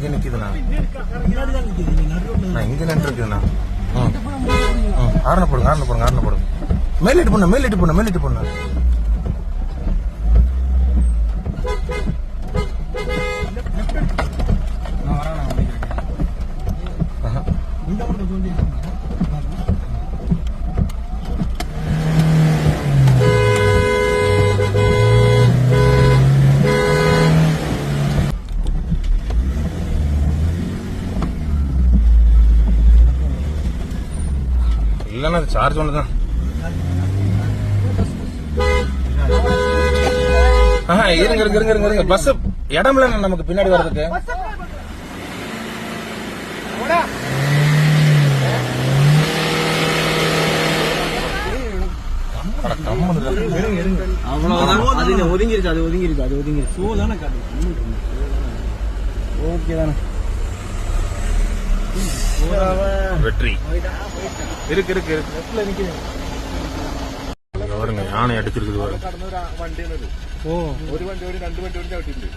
இங்க நிக்குதுண்ணா. நான் இங்க நின்றுக்குதுண்ணா ஆரண போடுங்க ஆரண போடுங்க ஆரண போடுங்க. மேலிட்டு பண்ண மேலிட்டு பண்ண மேலிட்டு பண்ண பொண்ணு ஆஹா. இல்லைண்ணா அது சார்ஜ் ஒன்று தான் ஆஹா இருங்க இருங்க இருங்க இருங்க இருங்க. பஸ் இடம் இல்லைண்ணா நமக்கு பின்னாடி வர்றதுக்கு. அவ்வளவுதான். அது ஒதுங்கிருச்சு அது ஒதுங்கிருச்சு அது ஒதுங்கிருச்சு. ஓகே தானே வெற்றி. இருக்கு இருக்கு இருக்கு. பாருங்க யானை அடிச்சிருக்குது பாருங்க. வண்டி ஒரு വണ്ടി ഒരു രണ്ട് വണ്ടി ഒരു ചവിട്ടിട്ടുണ്ട്